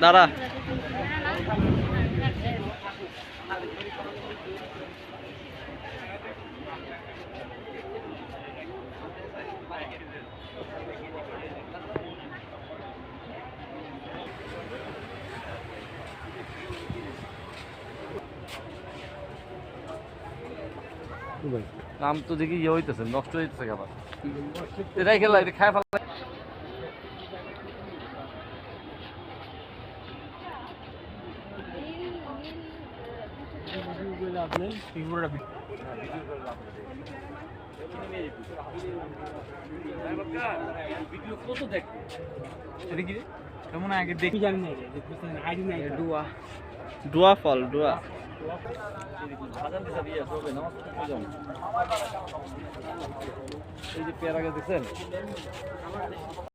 দাঁড়া। আম তো দেখি ইয়ে হইতেছে নষ্ট হইতেছে আবার। এটাই খেলা এটা খায় ফেলা কেমন আগে দেখি? জানি না আইডি ডুয়া। ডুয়া ফল ডুয়া। এই যে পেয়ারা গাছ